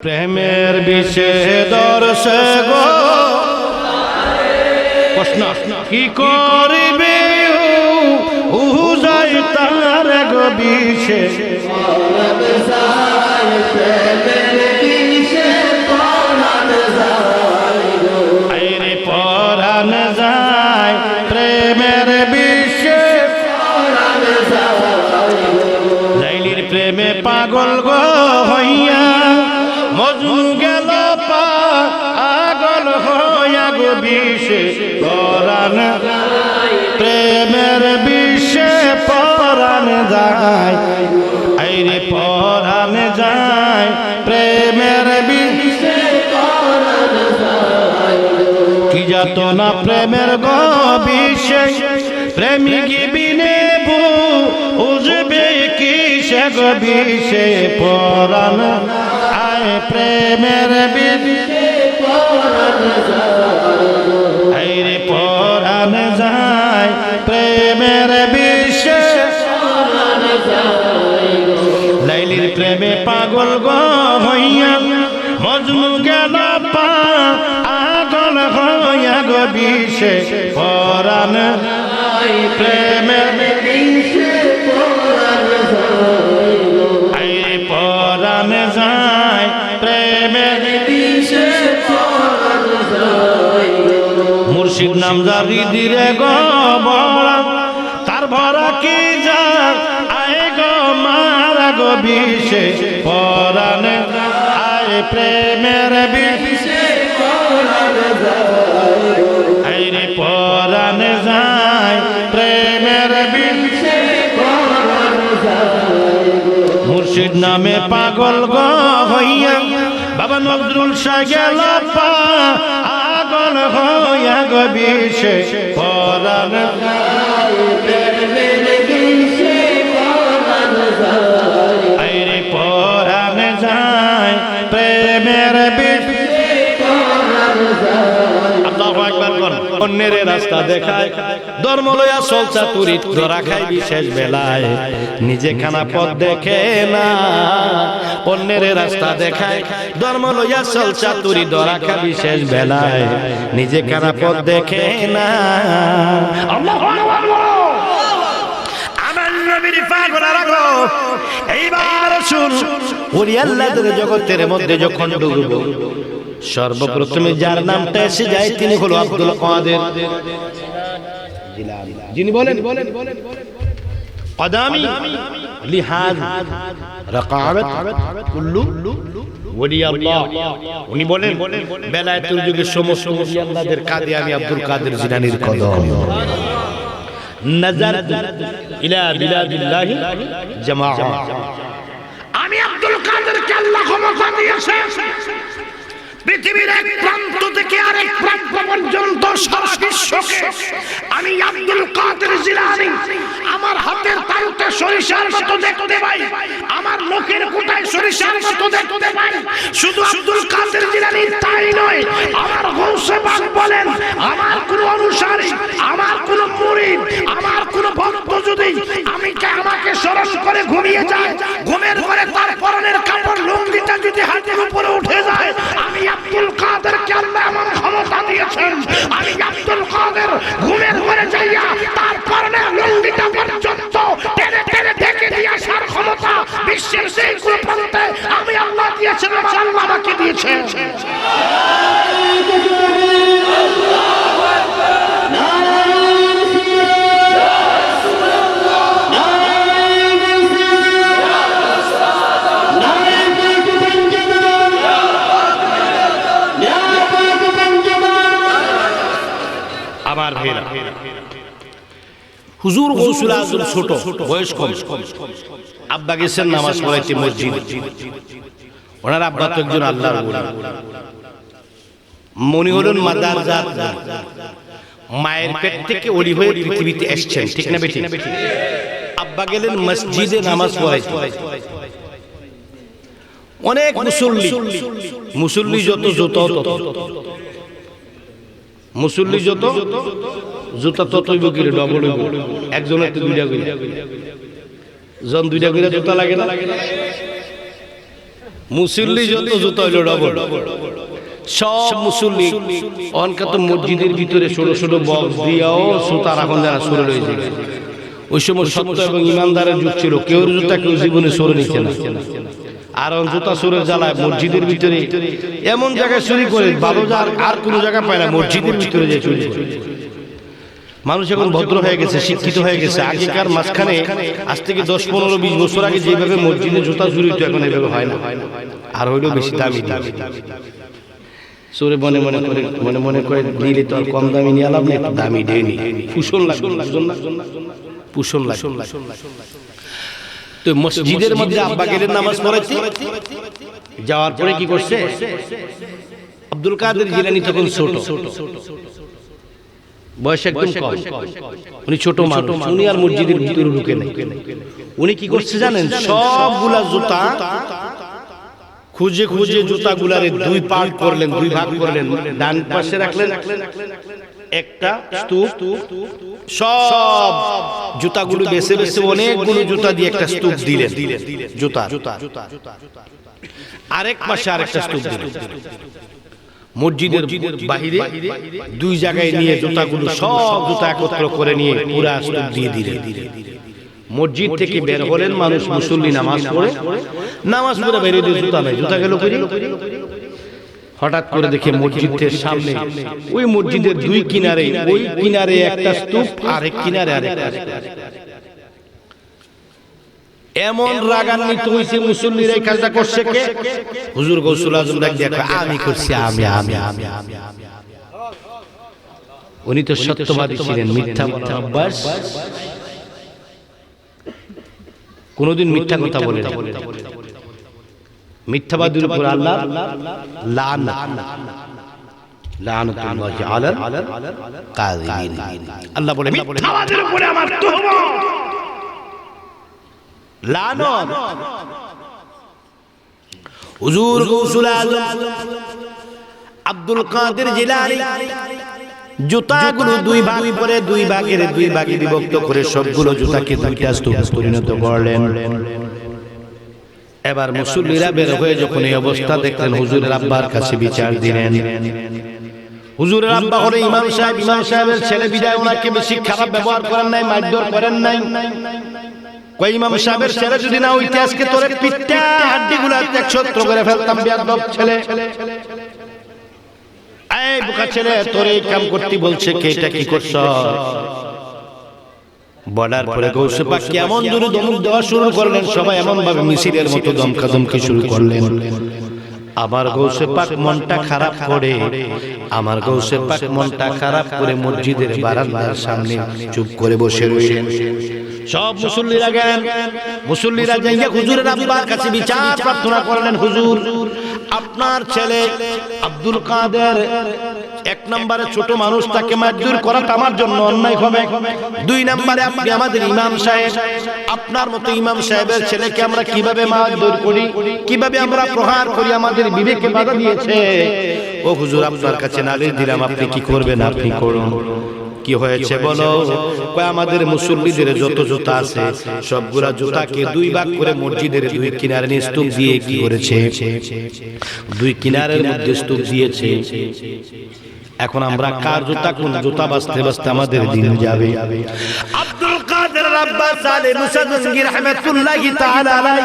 প্রেমের বিশেষ দর্শে গো প্রশ্ন কি করবে? উহু যাই তার প্রেমের বিষে পরাণ যায়। আইরে পরাণ যায়। প্রেমের বিষে কি যাত না প্রেমের গো বিশেষ প্রেমিক বিনে বুঝবে কি সে গো বিষে? পরাণ আয় প্রেমের বিশে আইরে প্রেমের বিষে লাইলির প্রেমে পাগল গো হইয়া, মজনু গেল পা, আগল হইয়া গো বিষে, পরাণ প্রেমের পরাণ মুর্শিদ নাম জারি দিরে গো বিষে পরাণ। আয় প্রেমের বিষে পরাণ যায়। প্রেমের বিষে মুর্শিদ নামে পাগল গো হইয়া, বাবা নজরুল শাহ আগল হইয়া গো বিষে পরাণ আইরে অন্যের রাস্তা দেখায়, ধর্ম লইয়া চলছা, তুরি ধরা খাই বিশেষ বেলায়। নিজে খানা পথ দেখে না, অন্যের রাস্তা দেখায়, ধর্ম লইয়া চলছা, তুরি ধরা খা বিশেষ বেলায়। নিজে খানা পথ দেখে না। এইবার শুন ওরি জগতের মধ্যে যখন ডুববো সর্বপ্রথমে যার নামটা এসে যায় তিনি হলো আব্দুল কাদের। যিনি বলেন কদামি লিহাজ রাকাবত কুল্লু ওলি আল্লাহ উনি বলেন বেলায়েতুল যুগের সমস্ত ওলি আল্লাহদের কাঁধে আমি আব্দুল কাদের জিলানীর কদম। নজর ইলা বিলাদিল্লাহি জামাআ। আমি আব্দুল কাদেরকে আল্লাহ ক্ষমতা দিয়েছে পৃথিবীর এক প্রান্ত থেকে আরেক প্রান্ত পর্যন্ত আমি আব্দুল কাদের জিলানি, আমার হাতের তালুতে সরিষার মতো দেখতে পাই, আমার মুখের জিলানি তাই নয়, আমার গৌসে বাগ বলেন, আমার কোন অনুসারী, আমার কোন মুরিদ, আমার কোন ভক্ত যদি আমি কে আমাকে স্মরণ করে ঘুমিয়ে যায়, ঘুমের পরে তার পরনের কাপড় লুঙ্গিটা যদি হাতের উপরে উঠে যায়, আমি আব্দুল কাদেরকে আল্লাহ এমন ক্ষমতা দিয়েছেন, আমি আব্দুল কাদের ঘুমের পরে যাইয়া তার পরনের লুঙ্গিটা পর্যন্ত বিশ্বের সেই কোন প্রান্তে আমি আল্লাহ দিয়েছেন আমার আল্লাহ আমাকে দিয়েছেন আমার হুজুর গৌসুল আজম ছোট বয়স কম। আব্বা গেছেন নামাজ পড়াইতে মসজিদ। ওনার আব্বা তো একজন আল্লাহর ওলি। মনি হলেন মাদার জাত মায়ের পেট থেকে ওলি হয়ে পৃথিবীতে এসছেন ঠিক না বেঠিক? আব্বা গেলেন মসজিদে নামাজ পড়াইতে। অনেক মুসল্লি। মুসল্লি যত যত তত। মুসল্লি যত জুতা ততই বকিরে ডবল একজনের তো দুইটা করে জন দুইটা করে জুতা লাগে না। মুসল্লি যত জুতা হইল ডবল। সব মুসল্লি অনকা তো মসজিদের ভিতরে ছোট ছোট বক্স দিয়াও সুতার এখন যারা সরে রয়েছে ওই সময় সত্য এবং ইমানদারের যুগ ছিল, কেউ জুতা কেউ জীবনে সরে নিচ্ছে না। আর জুতা সরে জ্বালায় মসজিদের ভিতরে এমন জায়গায় চুরি করে যার আর কোনো জায়গা পায় না, মসজিদের ভিতরে যে চুরি করে। মানুষ এখন ভদ্র হয়ে গেছে শিক্ষিত হয়ে গেছে। আগেকার মাঝখানে আজ থেকে দশ পনেরো বিশ বছর আগে যেভাবে মসজিদে জুতা হতো এখন এভাবে হয় না। আর হইলেও বেশি দামি দামি সরে মনে মনে করে মনে মনে করে নিলে তো আর কম দামি নিয়ে আলাম না। একটু দামি নি পুষণ লাগে পুষণ লাগে তো মসজিদের মধ্যে আব্বা গেলেন নামাজ পড়াইছে যাওয়ার পরে কি করছে? আব্দুল কাদের জিলানি তখন ছোট। বয়স একদম কম উনি ছোট মানুষ উনি আর মসজিদের ভিতরে ঢুকে নেই উনি কি করছে জানেন সবগুলা জুতা খুঁজে খুঁজে জুতা গুলারে দুই পার্ট করলেন দুই ভাগ করলেন ডান পাশে রাখলেন একটা স্তূপ সব জুতাগুলো বেছে বেছে অনেকগুলো জুতা দিয়ে একটা স্তূপ দিলেন জুতা আরেক পাশে আরেকটা স্তূপ দিলেন মসজিদের বাহিরে দুই জায়গায় নিয়ে জুতাগুলো সব জুতা একত্র করে নিয়ে পুরা স্তূপ দিয়ে দিলেন। মসজিদ থেকে বের হলেন মানুষ মুসল্লি নামাজ পড়ে। নামাজ পড়ে বেরিয়ে দিয়ে জুতা নাই জুতা গেল করি। হঠাৎ করে দেখে মসজিদের সামনে ওই মসজিদের দুই কিনারে ওই কিনারে একটা স্তূপ আর এক কিনারে আরেকটা এমন রাগান্বিত হয়েছে মুসল্লিরা এই কাজটা করছে কে? হুজুর গৌসুল আজম ডাক দেখো আমি করছি আমি আমি আমি আমি আমি উনি তো সত্যবাদী ছিলেন মিথ্যা কথা অভ্যাস কোনোদিন মিথ্যা কথা বলে না মিথ্যাবাদীর উপর আল্লাহ লান। আল্লাহ বলে আমাদের উপরে আমার লানত। হুজুর গৌসুল আজম, আব্দুল কাদের জিলানী জুতাগুলো দুই ভাগ করে দুই ভাগের দুই ভাগে বিভক্ত করে সবগুলো জুতাকে দুইটা স্তূপে পরিণত করলেন। এবার মুসল্লিরা বের হয়ে যখন এই অবস্থা দেখলেন, হুজুরের আব্বার কাছে বিচার দিলেন। হুজুরের আব্বা হলে ইমাম সাহেব, ইমাম সাহেবের ছেলে বিদায়, ওনাকে বেশি খারাপ ব্যবহার করেন নাই, মারধর করেন নাই। কই ইমাম সাহেবের ছেলে যদি না হইতে আজকে তোরে পিঠটা হাড্ডিগুলো একছত্র করে ফেলতাম বিয়াদব ছেলে। এই বোকা ছেলে তোর এই কাম করতে বলছে কে এটা কি করছ? বলার পরে গৌসে পাক কেমন জোরে দমক দেওয়া শুরু করলেন সবাই এমন ভাবে মিছিলের মতো দমকা দমকি শুরু করলেন। আমার গৌসে পাক মনটা খারাপ করে আমার গৌসে পাক মনটা খারাপ করে মসজিদের বারান্দার সামনে চুপ করে বসে রইলেন। সব মুসল্লিরা গেলেন। মুসল্লিরা যাইয়া হুজুরের আব্বার কাছে বিচার প্রার্থনা করলেন, হুজুর, আপনার ছেলে আব্দুল কাদের এক নম্বরে ছোট মানুষ, তাকে মারধর করাটা আমার জন্য অন্যায় হবে। দুই নম্বরে আপনি আমাদের ইমাম সাহেব, আপনার মতো ইমাম সাহেবের ছেলেকে আমরা কীভাবে মারধর করি, কীভাবে আমরা প্রহার করি, আমাদের বিবেকে বাধা দিয়েছে? ও হুজুর, আপনার কাছে নালিশ দিলাম, আপনি কি করবেন? আপনি করুন। কি হয়েছে বলো? আমাদের মুসল্লিদের যত জুতা আছে, সবগুলা জুতাকে দুই ভাগ করে মসজিদের দুই কিনারে নিয়ে স্তূপ দিয়ে কি করেছে? দুই কিনারের মধ্যে স্তূপ দিয়েছে। এখন আমরা কার জুতা কোন জুতা বাঁচতে বাঁচতে আমাদের দিন যাবে? আব্বাস তাআলা আলাই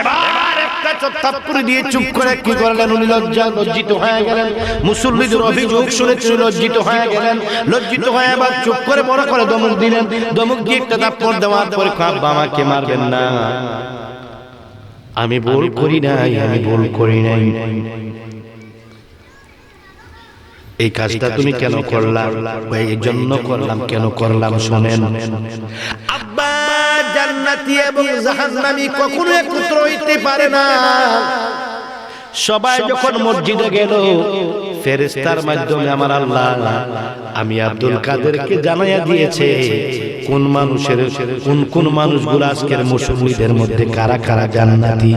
এবার একটা দিয়ে চুপ করে কি করলেন? উনি লজ্জা, লজ্জিত হয়ে গেলেন। মুসল্লিদের অভিযোগ শুনে তিনি লজ্জিত হয়ে গেলেন। লজ্জিত হয়ে আবার চুপ করে বড় করে দমক দিলেন। দমক দিয়ে একটা থাপ্পড় দেওয়ার পরে আব্বা, আমাকে মারবেন না। আমি ভুল করি নাই, আমি ভুল করি নাই। এই কাজটা তুমি কেন করলাম এই জন্য করলাম, কেন করলাম শোনেন। আব্বা, জান্নাতি এবং জাহান্নামি কখনো একত্র হইতে পারে না। সবাই যখন মসজিদে গেল ফেরেস্তার মাধ্যমে আমার আল্লাহ আমি আব্দুল কাদেরকে জানাইয়া দিয়েছে কোন মানুষের কোন কোন মানুষগুলো আজকের মুসল্লিদের মধ্যে কারা কারা জান্নাতি?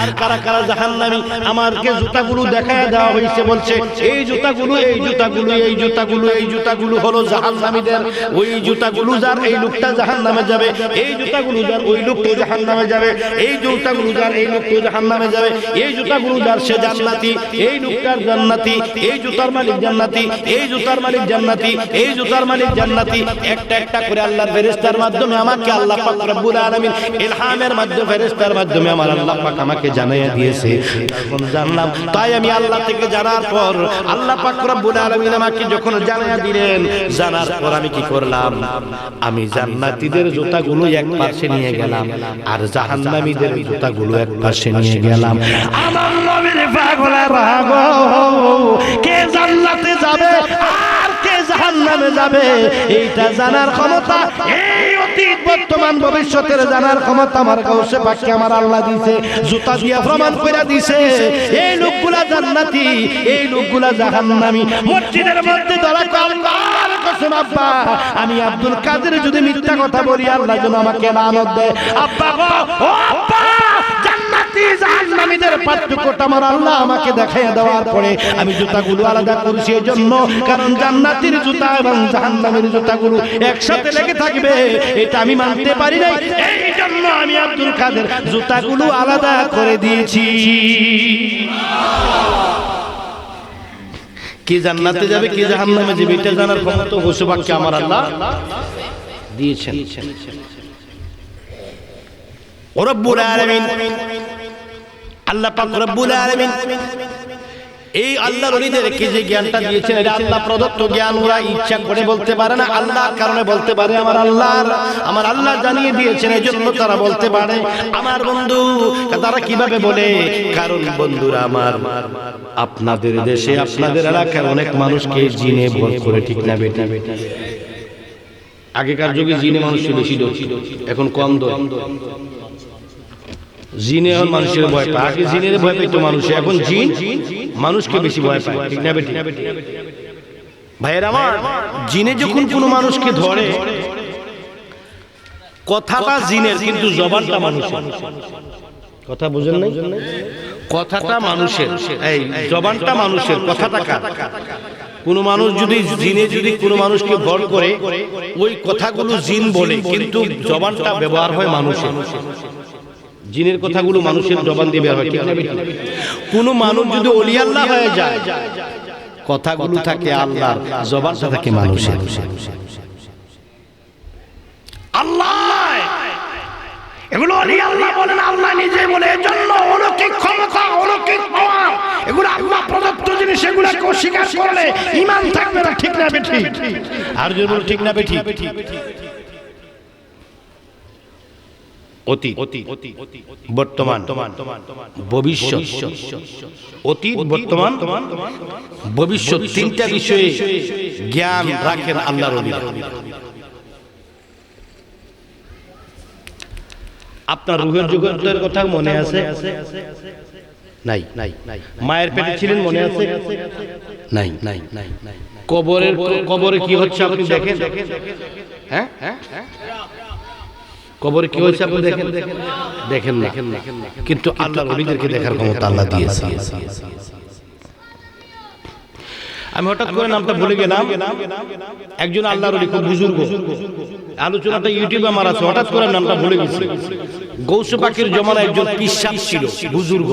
আর কারা কারা জাহান্নামী? আমারকে জুতাগুলো দেখায় দেওয়া হয়েছে বলছে এই জুতাগুলো এই জুতাগুলো এই জুতাগুলো এই জুতাগুলো হলো জাহান্নামীদের। ওই জুতাগুলো যার এই লোকটা জাহান্নামে যাবে এই জুতাগুলো যার ওই লোকটা জাহান্নামে যাবে এই জুতাগুলো যার এই লোকটা জাহান্নামে যাবে এই জুতাগুলো যার সে জান্নাতি এই লোকটার জান্নাতি এই জুতার মালিক জান্নাতি, এই জুতার মালিক জান্নাতি, এই জুতার মালিক জান্নাতি। একটা একটা করে আল্লাহর ফেরেশতার মাধ্যমে আমাকে আল্লাহ পাক রব্বুল আলামিন ইলহামের মাধ্যমে, ফেরেশতার মাধ্যমে আমার আল্লাহ পাক আমাকে জানাইয়া দিয়েছে। তখন জানলাম, তাই আমি আল্লাহ থেকে জানার পর আল্লাহ পাক রব্বুল আলামিন আমাকে যখন জানাইয়া দিলেন, জানার পর আমি কি করলাম? আমি জান্নাতীদের জুতাগুলো এক পাশে নিয়ে গেলাম আর জাহান্নামীদের জুতাগুলো এক পাশে নিয়ে গেলাম। আমার নবীর পাগলের রাগ কে জান্নাতে যাবে? আর কে জাহান্নামে যাবে? এইটা জানার ক্ষমতা, এই অতীত বর্তমান ভবিষ্যতের জানার ক্ষমতা আমার কাউসে পাককে আমার আল্লাহ দিছে। জুতা দিয়া প্রমাণ করে দিছে, এই লোকগুলা জান্নাতি, এই লোকগুলা জাহান্নামী। মসজিদের মধ্যে ধরা আল্লাহর আমি আব্দুল কাদের যদি মিথ্যা কথা বলি, আল্লাহ যেন আমাকে লানত দেয়। আব্বা ও আব্বা! জাহান্নামীদের পার্থক্যটা আমার আল্লাহ আমাকে দেখাইয়া দেওয়ার পরে আমি জুতাগুলো আলাদা করছি এই জন্য কারণ জান্নাতির জুতা এবং জাহান্নামের জুতাগুলো একসাথে লেগে থাকবে এটা আমি মানতে পারি নাই। এই জন্য আমি আব্দুল কাদের জুতাগুলো আলাদা করে দিয়েছি। কে জান্নাতে যাবে কে জাহান্নামে যাবে এটা জানার ক্ষমতা পশুপাককে আমার আল্লাহ দিয়েছেন। ও রব্বুল আলামিন আল্লাহ পাক রব্বুল আলামিন এই আল্লাহ রলিদেরকে যে জ্ঞানটা দিয়েছেন, এটা আল্লাহ প্রদত্ত জ্ঞান, ওরা ইচ্ছা করে বলতে পারে না, আল্লাহর কারণে বলতে পারে, আমার আল্লাহর, আমার আল্লাহ জানিয়ে দিয়েছেন এই জন্য তারা বলতে পারে। আমার বন্ধু, তারা কীভাবে বলে? কারণ বন্ধুরা আমার, আপনাদের দেশে, আপনাদের এলাকার অনেক মানুষকে জিনে ভর করে ঠিক না বেটা আগেকার যুগে জিনে মানুষের বেশি দোষ এখন কম দোষ জিনে এখন মানুষের ভয় পায়। আগে জিনের ভয় পেত মানুষ এখন জিন মানুষকে বেশি ভয় পায়। ঠিক না বেটি ভাইয়ের আমার জিনে যখন কোনো মানুষকে ধরে কথাটা জিনের কিন্তু জবানটা মানুষের। কথা বুঝেন নাই? কথাটা মানুষের। এই জবানটা মানুষের। কথাটা কার? কোন মানুষ যদি জিনে যদি কোনো মানুষকে ভর করে ওই কথাগুলো জিন বলে কিন্তু জবানটা ব্যবহার হয় মানুষের। জিনের কথাগুলো মানুষের জবান দিয়ে বের হয় ঠিক না কোনো মানুষ যদি অলি আল্লাহ হয়ে যায় কথাগুলো থাকে আল্লাহর জবানটা থাকে মানুষের। আল্লাহ! এগুলো অলি আল্লাহ বলেন আল্লাহ নিজে বলে এজন্য অলৌকিক ক্ষমতা অলৌকিক পাওয়ার এগুলো আল্লাহ প্রদত্ত জিনিস এগুলোকে অস্বীকার করলে ইমান থাকবে না ঠিক না বেঠি আর যদি বলো ঠিক না বেঠি অতীত বর্তমান ভবিষ্যৎ অতীত বর্তমান ভবিষ্যৎ তিনটা বিষয়ে জ্ঞান রাখেন আল্লাহর ওলিরা। আপনার রুহের যুগের কথা মনে আছে? নাই। নাই মায়ের পেটে ছিলেন মনে আছে? নাই নাই নাই কবরের কবরে কি হচ্ছে আপনি দেখেন। হ্যাঁ? হ্যাঁ? কবরে কি হচ্ছে আপনি দেখেন? দেখেন? না। কিন্তু আল্লাহ নবীদেরকে দেখার ক্ষমতা আল্লাহ দিয়েছে। আমি হঠাৎ করে নামটা ভুলে গেলাম। একজন আল্লাহর খুব বুজুর্গ। আলোচনাটা ইউটিউবে আমার আছে। হঠাৎ করে নামটা ভুলে গেছি। গৌসু পাখির জমানা একজন পিসাব ছিল। বুজুর্গ।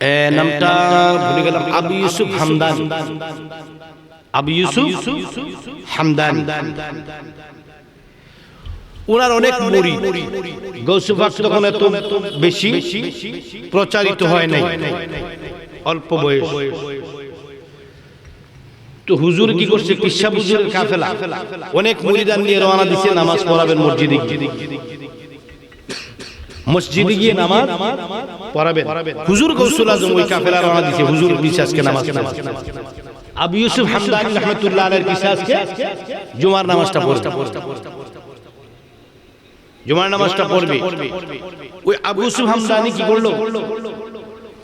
এ, নামটা ভুলে গেলাম। আবু ইউসুফ হামদান। আবু ইউসুফ হামদান। ওনার অনেক মুড়ি। গৌসুফাক তখন এত বেশি প্রচারিত হয় নাই। অল্প বয়স। তো হুজুর কি করছে? হুজুরের কাফেলা। অনেক মুরিদান নিয়ে রওনা দিছে নামাজ পড়াবেন মসজিদে মসজিদে গিয়ে নামাজ পড়াবেন। হুজুর গৌসুল আজম ওই কাফেলা রওনা দিছে। হুজুর বিশ্বাসকে নামাজ। নামাজ। আবু ইউসুফ হামদানি রহমতুল্লাহ আলাইহির বিশ্বাসকে জুমার নামাজটা পড়তে জুমার নামাজটা পড়বে। ওই আবু ইউসুফ হামদানি কি করল?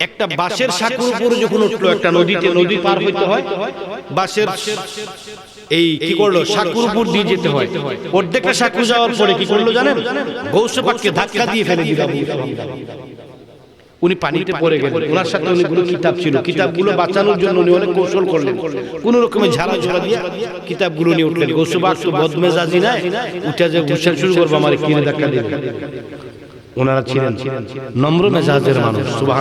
একটা বাঁশের সাঁকুর উপরে যখন উঠল, একটা নদীতে নদী পার হইতে হয়, বাঁশের এই কি করল? সাঁকুর উপর দিয়ে যেতে হয়। অর্ধেকটা সাঁকু যাওয়ার পরে কি করল জানেন? গৌসে পাককে ধাক্কা দিয়ে ফেলে দিল আবু সুফিয়ান। উনি পানিতে পড়ে গেলেন। ওনার সাথে অনেকগুলো কিতাব ছিল। কিতাবগুলো বাঁচানোর জন্য উনি অনেক কৌশল করলেন। কোন রকমের ঝাড়া ঝাড়া দিয়ে কিতাবগুলো নিয়ে উঠলেন। গৌসুবাগ তো বদমেজাজি নাই। উঠে যে ঘুষাল শুরু করব আমার কিনে ধাক্কা দিয়ে। ওনারা ছিলেন নম্র মেজাজের মানুষ। সুবাহ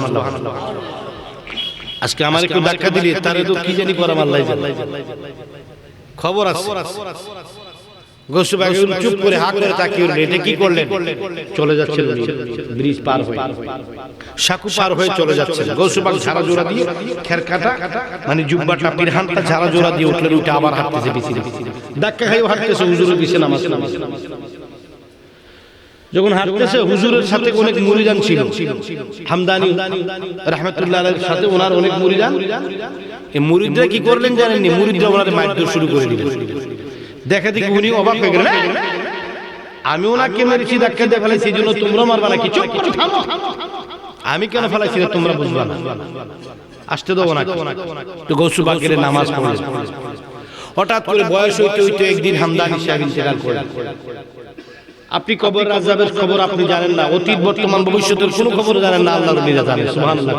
আজকে আমার একটু ধাক্কা দিলে তারে তো কি জানি করাম আল্লাহ খবর আছে। চুপ করে হাত করে তাকিয়ে উঠলেন এটা কি করলেন? চলে যাচ্ছেন ব্রিজ পার হয়ে। সাকু পার হয়ে চলে যাচ্ছেন। গৌসুবাগ ঝাড়া জোড়া দিয়ে খেরকাটা মানে জুব্বাটা পিরহানটা ঝাড়া জোড়া দিয়ে উঠলেন উঠে আবার হাঁটতেছে পিছিয়ে ধাক্কা খাইও হাঁটতেছে হুজুরের পিছিয়ে নামাজ। নামাজ যখন হাঁটতেছে হুজুরের সাথে অনেক মুরিদান ছিল। হামদানি রহমতুল্লাহ সাথে ওনার অনেক মুরিদান। এই মুরিদরা কি করলেন জানেননি? মুরিদরা ওনার মারধর শুরু করে দিলেন। দেখে দেখি উনি অবাক হয়ে গেলেন। "এই, আমি ওনাকে মেরেছি ধাক্কা দিয়ে ফেলেছি জন্য তোমরা মারবা নাকি চুপ করো আমি কেন ফেলাইছি না। তোমরা বুঝবা না। আসতে দেবো না তো গৌসু নামাজ পড়লেন হঠাৎ করে বয়স হইতে হইতে একদিন হামদানি সাহেব ইন্তেকাল করলেন আপনি কবর রাজাবের খবর আপনি জানেন না অতীত বর্তমান ভবিষ্যতের কোনো খবর জানেন না আল্লাহর নিজা জানেন সুবহানাল্লাহ।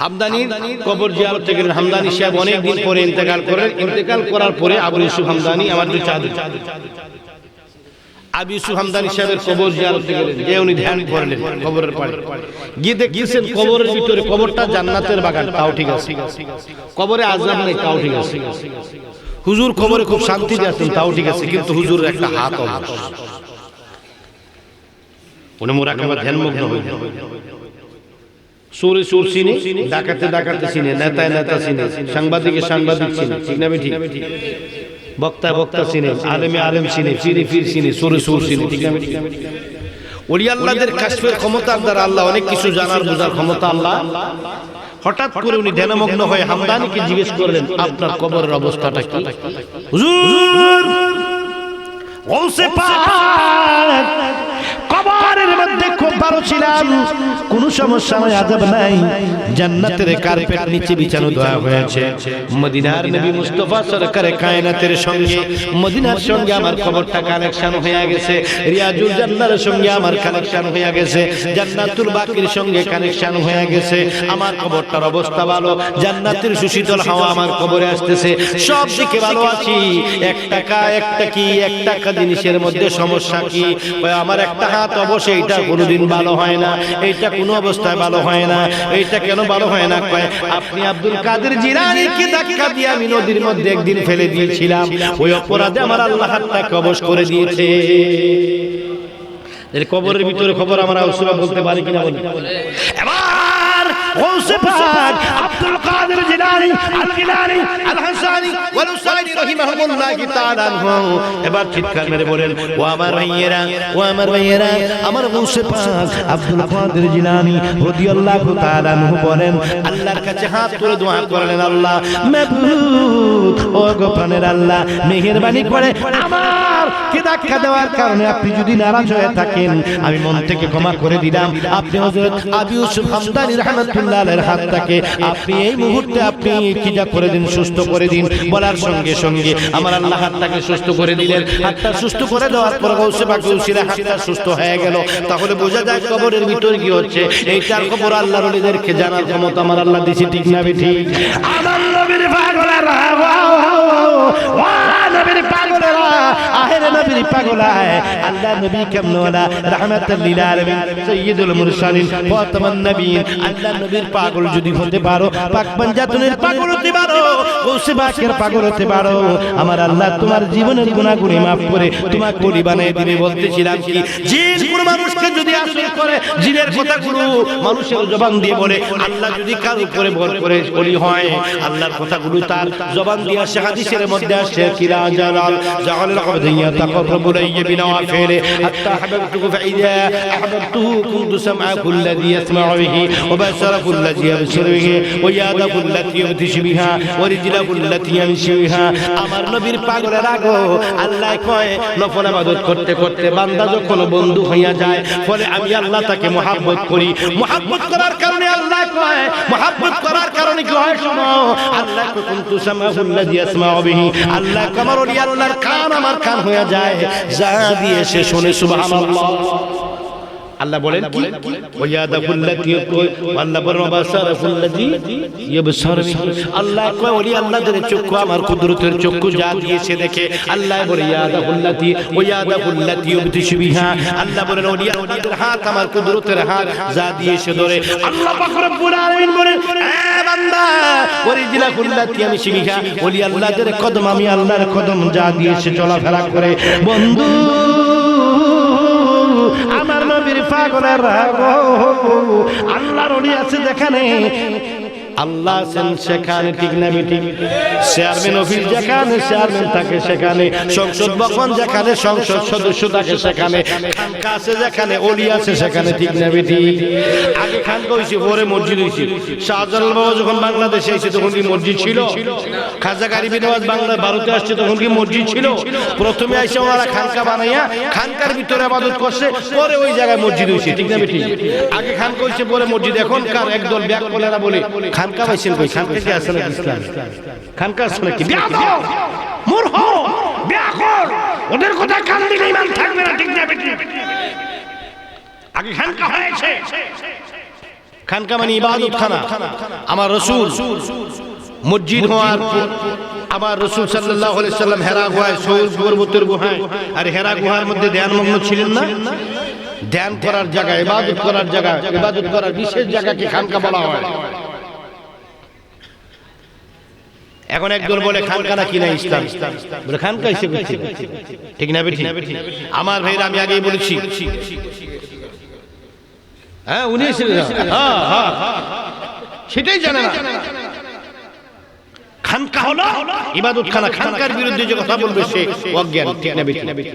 হামদানি কবর জিয়ারত গেলেন হামদানি সাহেব অনেক দিন পরে ইন্তেকাল করেন। ইন্তেকাল করার পরে আবু ইউসুফ হামদানি আমার দুই চাঁদ আবু ইউসুফ হামদানি সাহেবের কবর জিয়ারত গেলেন যে উনি ধ্যান করলেন কবরের পাড়ে। গিয়ে দেখছেন কবরের ভিতরে কবরটা জান্নাতের বাগান। তাও ঠিক আছে। কবরে আজাব নেই তাও ঠিক আছে। হুজুর কবরে খুব শান্তি আছেন তাও ঠিক আছে। কিন্তু হুজুরের একটা হাত অবশ উনি মোরাকাবা ধ্যানমগ্ন হইলেন সুরে সুর চিনি ডাকাতে ডাকাতে চিনে নেতায় নেতা চিনে সাংবাদিকে সাংবাদিক চিনে ঠিক না ঠিক? বক্তা বক্তা চিনে আলেমে আলেম চিনে ফিরে ফির চিনে সুরে সুর চিনে ঠিক না ঠিক? ওলি আল্লাহদের কাশফের ক্ষমতার দ্বারা আল্লাহ অনেক কিছু জানার বোঝার ক্ষমতা আল্লাহ। হঠাৎ করে উনি ধ্যানমগ্ন হয়ে হামদানিকে জিজ্ঞেস করলেন আপনার কবরের অবস্থাটা কি? হুজুর! ভালো ছিলাম কোনো সমস্যা নয় আজাব নাই। জান্নাতের কার্পেট নিচে বিছানো দেওয়া হয়েছে। মদিনার নবী মুস্তাফা সরকারে কায়নাতের সঙ্গে, মদিনার সঙ্গে আমার খবরটা কানেকশন হয়ে গেছে। রিয়াজুল জান্নাতের সঙ্গে আমার কানেকশন হয়ে গেছে। জান্নাতুল বাকির সঙ্গে কানেকশন হয়ে গেছে। আমার খবরটার অবস্থা ভালো। জান্নাতের সুশীতল হাওয়া আমার কবরে আসতেছে। সব দিকে ভালো আছি। এক টাকা একটা কি এক টাকা জিনিসের মধ্যে সমস্যা কি? আমার একটা হাত অবশ্যই এটা কোনোদিন ভালো হয় না, এইটা কোনো অবস্থায় ভালো হয় না, এইটা কেন ভালো হয় না কয়? আপনি আব্দুল কাদের জিলানিকে ধাক্কা দিয়ে আমি নদীর মধ্যে একদিন ফেলে দিয়েছিলাম, ওই অপরাধে আমার আল্লাহ হাতটা কবশ করে দিয়েছে। এর কবরের ভিতরে খবর আমরা বলতে পারি কিনা বলি এবার আব্দুল কাদের এবার চিৎকার মেরে বলেন, ও আমার ভাইয়েরা, ও আমার ভাইয়েরা, আমার পাক আব্দুল কাদের জিলানী রাদিয়াল্লাহু তাআলা আনহু বলেন, আল্লাহর কাছে হাত তুলে দোয়া করলেন আল্লাহ ও আল্লাহ, মেহেরবানি করে আমার ধাক্কা দেওয়ার কারণে আপনি যদি নারাজ হয়ে থাকেন, আমি মন থেকে ক্ষমা করে দিলাম। আপনি হযরত আবু ইউসুফ হামদানি রাহমাতুল্লাহ আলাইহির আপনি এই মুহূর্তে আপনি কিজা করে দিন, সুস্থ করে দিন, বলার সঙ্গে সঙ্গে। আমার আল্লাহ হাতটাকে সুস্থ করে দিলেন। হাতটা সুস্থ করে দেওয়ার পর গৌসে বা গৌসিরা হাতটা সুস্থ হয়ে গেল। তাহলে বোঝা যায় কবরের ভিতর কি হচ্ছে। এইটার খবর আল্লাহর ওলিদেরকে জানার ক্ষমতা আমার আল্লাহ দিছে, ঠিক না ঠিক? আমার নবীর আমার আল্লাহ তোমার জীবনের করে বানিয়ে দিবে। বলতেছিলাম কি মানুষকে যদি জিনের মানুষের জবান দিয়ে বলে, আল্লাহ যদি কার উপরে বল করে বলি হয়, আল্লাহর কথাগুলো তার জবান দিয়ে আসে হাদিস হাদিসের মধ্যে আসছে কিলা জালাল জালাল আবদিয়া তাকাররাবু ইলাইয়া বিনওয়াফিল হাত্তা হাবাবতুহু ফাইদা আহবাবতুহু কুনতু সামআহু الذي يسمع به وبصره الذي يبصر به ويده التي يبطش بها ورجله التي يمشي بها আমার নবীর পাগলের আগো আল্লাহ কয় নফল ইবাদত করতে করতে বান্দা যখন বন্ধু হইয়া যায় ফলে আমি আল্লাহ তাকে মহাব্বত করি মহাব্বত করার কারণে আল্লাহ কয় মহাব্বত করার কারণে কি হয় শোনো? আল্লাহ কুনতু সামাহুল্লাযী ইয়াসমাউ বিহি। আল্লাহ কামার ওলি আল্লাহর কান আমার কান হয়ে যায়। যা দিয়ে সে শুনে, সুবহানাল্লাহ। আল্লাহ বলেন কি? ওয়াদাকুল্লাতি আল্লাহ বলেন। বাসারাকুল্লাতি ইবসার আল্লাহ কয় ওলি আল্লাহদের চক্ষু আমার কুদরতের চক্ষু যা দিয়েছে দেখে। আল্লাহ বলে ইয়াদাকুল্লাতি ওয়াদাকুল্লাতি ইবতিশু বিহা। আল্লাহ বলেন ওলি আল্লাহদের হাত আমার কুদরতের হাত যা দিয়েছে ধরে। আল্লাহ পাক রব্বুল আলামিন বলেন এ বান্দা ওরিজিলাকুল্লাতি আমি শিবিহা ওলি আল্লাহদের কদম আমি আল্লাহর কদম যা দিয়েছে চলাফেরা করে। বন্ধু আমার নবীর পাগলের আল্লাহর আছে যেখানে? আল্লাহ আছেন সেখানে, ঠিক চেয়ারম্যান অফিস যেখানে চেয়ারম্যান থাকে সেখানে, সংসদ ভবন যেখানে, সংসদ সদস্য থাকে সেখানে, খানকা আছে যেখানে আছে সেখানে, ঠিক আগে খানকা হয়েছে পরে মসজিদ হয়েছে শাহজালাল বাবা যখন বাংলাদেশে এসে তখন কি মসজিদ ছিল? খাজা গারিবি নওয়াজ বাংলা ভারতে আসছে, তখন কি মসজিদ ছিল? প্রথমে এসে ওনারা খানকা বানাইয়া, খানকার ভিতরে আবাদত করছে, পরে ওই জায়গায় মসজিদ হয়েছে ঠিক না ঠিক? আগে খানকা হয়েছে পরে মসজিদ। এখনকার একদল ব্যাক কলেরা বলে খানকা পাইছেন কই? খানকা কি আছে নাকি ইসলাম? খানকা আছে নাকি? মূর্খ, বেয়াকল, ওদের কথা কান দিলে ইমান থাকবে না ঠিক না বেটি? আগে খানকা হয়েছে। খানকা মানে ইবাদত খানা আমার রসুল মসজিদ হওয়ার আমার রসুল সাল্লাল্লাহু আলাইহি সাল্লাম হেরা গুহায় সৌর পর্বতের গুহায় আর হেরা গুহার মধ্যে ধ্যানমগ্ন ছিলেন না? ধ্যান করার জায়গা ইবাদত করার জায়গা ইবাদত করার বিশেষ জায়গাকে খানকা বলা হয়। এখন একজন বলে খানকা না কিনা ইসলাম? বলে খানকা করছে ঠিক না বেঠি আমার ভাইরা আমি আগেই বলেছি। হ্যাঁ উনি এসেছিলেন হ্যাঁ হ্যাঁ সেটাই জানে না। খানকা হলো ইবাদত খানা। খানকার বিরুদ্ধে যে কথা বলবে সে অজ্ঞান। ঠিক না বেঠি